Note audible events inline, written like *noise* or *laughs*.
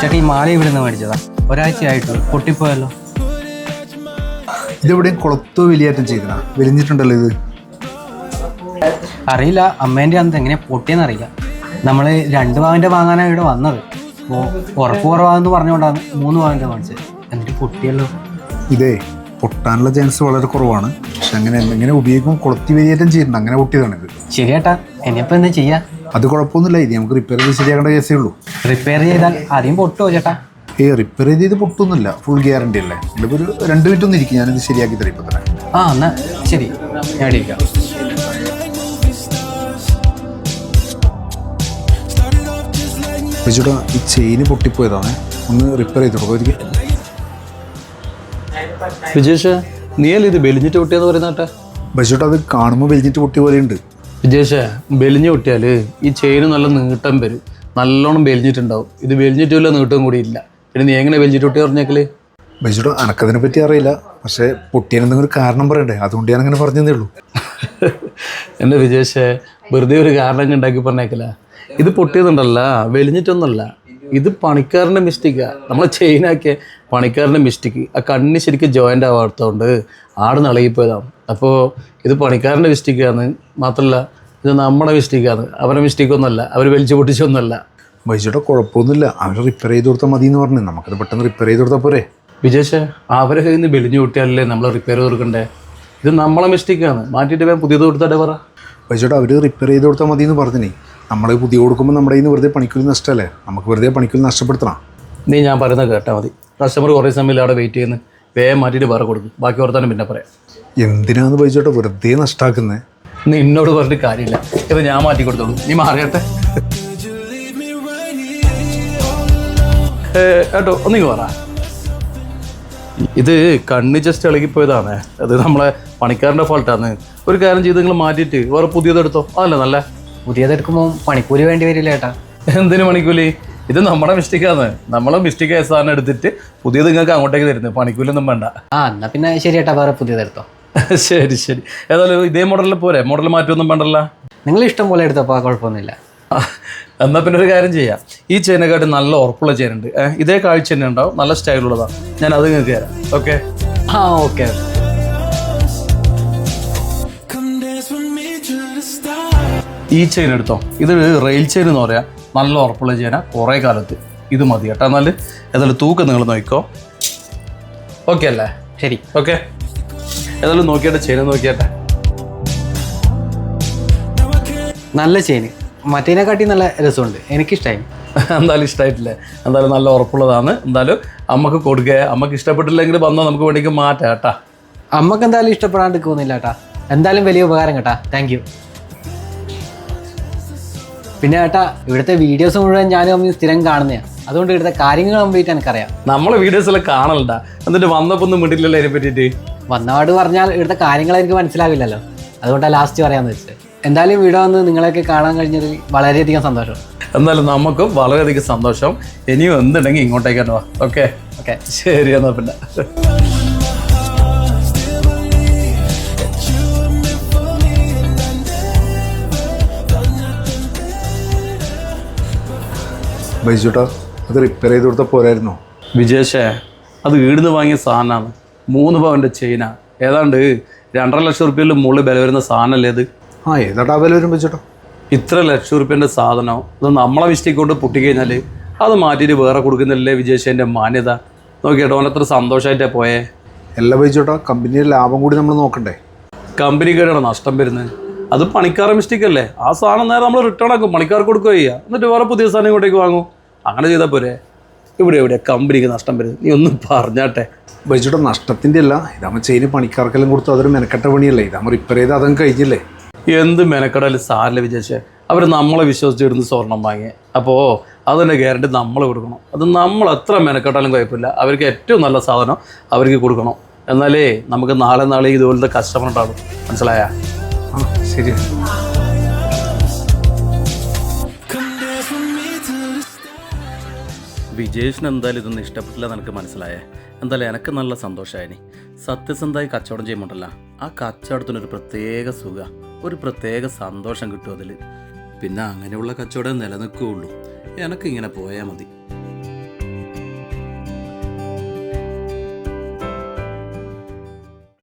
ചേട്ടാ ഈ മാല ഇവിടെ നിന്ന് മേടിച്ചതാ. ഒരാഴ്ചയായിട്ടുള്ളൂ. പൊട്ടിപ്പോയല്ലോ. ഇതെവിടെയും കുളത്തോ വലിയേറ്റം ചെയ്തതാ. വലിഞ്ഞിട്ടുണ്ടല്ലോ ഇത്. അറിയില്ല. അമ്മേന്റെ അന്ന് എങ്ങനെയാ പൊട്ടിയെന്ന് അറിയില്ല. നമ്മൾ രണ്ട് പവന്റെ വാങ്ങാനാണ് ഇവിടെ വന്നത്. അപ്പോൾ ഉറപ്പ് കുറവാന്ന് പറഞ്ഞുകൊണ്ടാണ് മൂന്ന് പവന്റെ മേടിച്ചത് എന്നിട്ട് പൊട്ടിയല്ലോ. ഇതേ പൊട്ടാനുള്ള ചാൻസ് വളരെ കുറവാണ്. പക്ഷെ അങ്ങനെ എങ്ങനെ ഉപയോഗിക്കും കുളത്തി വലിയേറ്റം ചെയ്യുന്നുണ്ട് അങ്ങനെ പൊട്ടിയതാണ് ഇത് ശരിയേട്ടാ ഇനിയിപ്പോൾ എന്താ ചെയ്യാ? അത് കുഴപ്പമൊന്നുമില്ല. ഇത് നമുക്ക് റിപ്പയർ ചെയ്ത് ശരിയാക്കേണ്ട കേസേ ഉള്ളൂ. റിപ്പയർ ചെയ്താൽ ആദ്യം പൊട്ടുമോ ചേട്ടാ? ഏ റിപ്പയർ ചെയ്ത് ഇത് പൊട്ടൊന്നുമില്ല. ഫുൾ ഗ്യാരണ്ടി അല്ലേ? ഇതിപ്പോൾ ഒരു രണ്ട് മിനിറ്റ് ഒന്നും ഇരിക്കും. ഞാനിത് ശരിയാക്കി തരാം ഇപ്പം തന്നെ. ആ എന്നാ ശരി. ഞാൻ ഇരിക്കാം ചേട്ടാ ഈ ചെയിന് പൊട്ടിപ്പോയതാണ്. ഒന്ന് റിപ്പയർ ചെയ്ത് കൊടുക്കും. ഒരിക്കൽ. വിജേഷ് നീയല്ലേ ഇത് ബെലിഞ്ഞിട്ട് പൊട്ടിയെന്ന് പറയുന്ന കേട്ടെ അത് കാണുമ്പോൾ വലിഞ്ഞിട്ട് പൊട്ടിയ പോലെയുണ്ട്. വിജേഷ് ബെലിഞ്ഞ് പൊട്ടിയാൽ ഈ ചെയിന് നല്ല നീട്ടം വരും. നല്ലോണം ബെലിഞ്ഞിട്ടുണ്ടാവും. ഇത് ബെലിഞ്ഞിട്ടില്ല നീട്ടം കൂടി ഇല്ല. പിന്നെ നീ എങ്ങനെ ബെലിഞ്ഞിട്ട് കിട്ടിയ പറഞ്ഞേക്കൽ? ബസ്സിട്ട് അനക്കതിനെ പറ്റി അറിയില്ല. പക്ഷേ പൊട്ടിയനെന്തെങ്കിലും കാരണം പറയണ്ടേ? അതുകൊണ്ട് ഞാൻ അങ്ങനെ പറഞ്ഞതേ ഉള്ളൂ. *laughs* എന്റെ വിജേഷേ വെറുതെ ഒരു കാരണം ഉണ്ടാക്കി പറഞ്ഞേക്കല. ഇത് പൊട്ടിയതുണ്ടല്ല വെലിഞ്ഞിട്ടൊന്നുമല്ല. ഇത് പണിക്കാരന്റെ മിസ്റ്റേക്കാ നമ്മൾ ചെയിനാക്കിയ പണിക്കാരന്റെ മിസ്റ്റേക്ക് ആ കണ്ണി ശരിക്കും ജോയിന്റ് ആവാത്തതുകൊണ്ട് ആട് നളകിപ്പോയതാണ് അപ്പോൾ ഇത് പണിക്കാരന്റെ മിസ്റ്റേക്കാണ് മാത്രമല്ല ഇത് നമ്മുടെ മിസ്റ്റേക്കാണ് അവരുടെ മിസ്റ്റേക്കൊന്നുമല്ല അവർ വലിച്ചു പൊട്ടിച്ചൊന്നുമല്ല ബസ്സിട്ട് കുഴപ്പമൊന്നുമില്ല. അവർ റിപ്പയർ ചെയ്ത് കൊടുത്താൽ മതി എന്ന് പറഞ്ഞു. നമുക്കത് പെട്ടെന്ന് റിപ്പയർ ചെയ്ത് കൊടുത്താൽ പോരെ. വിജേഷ് അവരെ കയ്യിൽ നിന്ന് വെളിഞ്ഞു കൂട്ടിയാലല്ലേ നമ്മൾ റിപ്പയർ കൊടുക്കണ്ടേ? ഇത് നമ്മളെ മിസ്റ്റേക്കാണ് മാറ്റിയിട്ട് വേഗം പുതിയത് കൊടുത്താട്ടെ പറ ബസ്സിട്ട് അവർ റിപ്പയർ ചെയ്ത് കൊടുത്താൽ മതി എന്ന് പറഞ്ഞിനി. നമ്മൾ പുതിയ കൊടുക്കുമ്പോൾ നമ്മുടെ കയ്യിൽ നിന്ന് വെറുതെ പണിക്കൂലി നഷ്ടമല്ലേ നമുക്ക് വെറുതെ പണിക്കൂലി നഷ്ടപ്പെടുത്തണം. നീ ഞാൻ പറയുന്നത് കേട്ടാൽ മതി. കസ്റ്റമർ കുറേ സമയം അവിടെ വെയിറ്റ് ചെയ്യുന്നു. വേഗം മാറ്റിയിട്ട് വേറെ കൊടുക്കും. ബാക്കി ഓർത്താനും പിന്നെ പറയാം. എന്തിനാന്ന് ചോദിച്ചോട്ട് വെറുതെ നഷ്ടാക്കുന്നത് നീ എന്നോട് പറഞ്ഞിട്ട് കാര്യമില്ല. ഇത് ഞാൻ മാറ്റി കൊടുത്തോളൂ. നീ മാറിയട്ടെ. കേട്ടോ ഒന്നിങ്ങ് പറ. ഇത് കണ്ണ് ജസ്റ്റ് ഇളകിപ്പോയതാണ് അത് നമ്മളെ പണിക്കാരന്റെ ഫോൾട്ടാണ് ഒരു കാര്യം ചെയ്ത് നിങ്ങൾ മാറ്റിയിട്ട് വേറെ പുതിയതെടുത്തോ അതല്ലേ നല്ല? പുതിയതെടുക്കുമ്പോൾ പണിക്കൂലി വേണ്ടി വരില്ല ചേട്ടാ എന്തിനു മണിക്കൂലി ഇത് നമ്മുടെ മിസ്റ്റേക്കാണ്. നമ്മളെ മിസ്റ്റേക്ക് ആയ സാധനം എടുത്തിട്ട് പുതിയത് നിങ്ങൾക്ക് അങ്ങോട്ടേക്ക് തരുന്നത്. പണിക്കൂലൊന്നും വേണ്ട. ആ എന്നാ പിന്നെ ശരി ചേട്ടാ വേറെ പുതിയതെടുത്തോ *laughs* ശരി ശരി. ഏതായാലും ഇതേ മോഡലിൽ പോരെ. മോഡൽ മാറ്റമൊന്നും വേണ്ടല്ല. നിങ്ങൾ ഇഷ്ടം പോലെ എടുത്തപ്പോൾ കുഴപ്പമൊന്നുമില്ല. എന്നാൽ പിന്നെ ഒരു കാര്യം ചെയ്യാം. ഈ ചെയിനെക്കാട്ടി നല്ല ഉറപ്പുള്ള ചേനുണ്ട് ഇതേ കാഴ്ച തന്നെ ഉണ്ടാവും. നല്ല സ്റ്റൈലുള്ളതാണ് ഞാൻ അത് നിങ്ങൾക്ക് തരാം. ഓക്കെ ആ ഓക്കെ ഈ ചെയിൻ എടുത്തോ. ഇത് റെയിൽ ചെയിൻ എന്ന് പറയാ. നല്ല ഉറപ്പുള്ള ചെയിനാ കുറേ കാലത്ത് ഇത് മതി കേട്ടോ. എന്നാൽ ഏതായാലും തൂക്കം നിങ്ങൾ നോക്കിക്കോ. ഓക്കെ അല്ലേ? ശരി. ഓക്കെ ഏതായാലും നോക്കിയാട്ടെ ചെയിൻ നോക്കിയാട്ടെ. നല്ല ചെയിന് മറ്റേനെക്കാട്ടി നല്ല രസമുണ്ട്. എനിക്കിഷ്ടമായി *laughs* എന്തായാലും ഇഷ്ടമായിട്ടില്ലേ എന്തായാലും നല്ല ഉറപ്പുള്ളതാണ്. എന്തായാലും അമ്മയ്ക്ക് കൊടുക്കുക അമ്മയ്ക്ക് ഇഷ്ടപ്പെട്ടില്ലെങ്കിൽ വന്നാൽ നമുക്ക് വേണമെങ്കിൽ മാറ്റാം കേട്ടാ. അമ്മയ്ക്ക് എന്തായാലും ഇഷ്ടപ്പെടാണ്ട് പോകുന്നില്ല കേട്ടാ. എന്തായാലും വലിയ ഉപകാരം കേട്ടാ. താങ്ക് യു പിന്നെ ഏട്ടാ ഇവിടുത്തെ വീഡിയോസ് മുഴുവൻ ഞാനും അമ്മയും സ്ഥിരം കാണുന്നതാണ് അതുകൊണ്ട് ഇവിടുത്തെ കാര്യങ്ങൾ കംപ്ലീറ്റ് എനിക്കറിയാം. നമ്മളെ വീഡിയോസെല്ലാം കാണണ്ട എന്നിട്ട് വന്നപ്പോൾ ഒന്നും മിണ്ടില്ലല്ലോ അതിനെ പറ്റിയിട്ട്? വന്നപാട് പറഞ്ഞാൽ ഇവിടുത്തെ കാര്യങ്ങൾ എനിക്ക് മനസ്സിലാവില്ലല്ലോ. അതുകൊണ്ടാണ് ലാസ്റ്റ് പറയാന്ന് വെച്ചത്. എന്തായാലും വീഡിയോ വന്ന് നിങ്ങളെയൊക്കെ കാണാൻ കഴിഞ്ഞതിൽ വളരെയധികം സന്തോഷം. എന്നാലും നമുക്കും വളരെയധികം സന്തോഷം. ഇനിയും എന്തുണ്ടെങ്കിൽ ഇങ്ങോട്ടേക്ക് വാ ഓക്കെ ഓക്കെ ശരി എന്നാ പിന്നെ. ബൈജുട്ടാ അത് റിപ്പയർ ചെയ്ത് കൊടുത്ത പോരായിരുന്നോ? വിജേഷേ അത് ഈടുന്ന് വാങ്ങിയ സാധനമാണ്. മൂന്ന് പവന്റെ ചെയിന ഏതാണ്ട് രണ്ടര ലക്ഷം റുപ്യയിൽ മുകളിൽ വില വരുന്ന സാധനമല്ലേ അത് ആ ഏതാട്ടാ വില വരും ബൈജുട്ടാ. ഇത്ര ലക്ഷം റുപ്യന്റെ സാധനം? അത് നമ്മളെ മിസ്റ്റേക്ക് കൊണ്ട് പൊട്ടിക്കഴിഞ്ഞാൽ അത് മാറ്റിയിട്ട് വേറെ കൊടുക്കുന്നില്ലേ വിജേഷേന്റെ മാന്യത? നോക്കിയിട്ടോ അവൻ എത്ര സന്തോഷമായിട്ടാണ് പോയേ. എല്ലാ ബൈജുട്ടാ കമ്പനിയുടെ ലാഭം കൂടി നമ്മൾ നോക്കണ്ടേ? കമ്പനിക്കാരാണ് നഷ്ടം വരുന്നത്. അത് പണിക്കാരുടെ മിസ്റ്റേക്ക് അല്ലേ? ആ സാധനം നേരെ നമ്മൾ റിട്ടേൺ ആക്കും. പണിക്കാർക്ക് കൊടുക്കുക ചെയ്യുക എന്നിട്ട് വേറെ പുതിയ സാധനം ഇങ്ങോട്ടേക്ക് വാങ്ങും. അങ്ങനെ ചെയ്താൽ പോരെ. ഇവിടെ എവിടെ കമ്പനിക്ക് നഷ്ടം വരുന്നത് നീ ഒന്നും പറഞ്ഞാട്ടെ. ബജുടെ നഷ്ടത്തിന്റെ അല്ല ഇതാകുമ്പോൾ ചെയ്ത് പണിക്കാർക്കെല്ലാം കൊടുത്തു. അതൊരു മെനക്കെട്ട പണിയല്ലേ? ഇതാകുമ്പോൾ റിപ്പയർ ചെയ്ത് അതങ്ങ് കഴിഞ്ഞില്ലേ? എന്ത് മെനക്കെടാലും സാരില്ല വിചാരിച്ചേ അവർ നമ്മളെ വിശ്വസിച്ചിരുന്ന് സ്വർണം വാങ്ങി. അപ്പോൾ അതിന്റെ ഗ്യാരണ്ടി നമ്മൾ കൊടുക്കണം. അത് നമ്മൾ എത്ര മെനക്കെട്ടാലും കുഴപ്പമില്ല. അവർക്ക് ഏറ്റവും നല്ല സാധനം അവർക്ക് കൊടുക്കണം. എന്നാലേ നമുക്ക് നാളെ നാളെ ഇതുപോലത്തെ കസ്റ്റമർ ഉണ്ടാകും മനസ്സിലായാ? ആ ശരി വിജേഷിന് എന്തായാലും ഇതൊന്നും ഇഷ്ടപ്പെട്ടില്ല നിനക്ക് മനസ്സിലായേ. എന്തായാലും എനിക്ക് നല്ല സന്തോഷമായി സത്യസന്ധമായി കച്ചവടം ചെയ്യുമ്പോണ്ടല്ല ആ കച്ചവടത്തിനൊരു പ്രത്യേക സുഖ ഒരു പ്രത്യേക സന്തോഷം കിട്ടും അതിൽ പിന്നെ അങ്ങനെയുള്ള കച്ചവടം നിലനിൽക്കുകയുള്ളൂ. എനക്കിങ്ങനെ പോയാൽ മതി.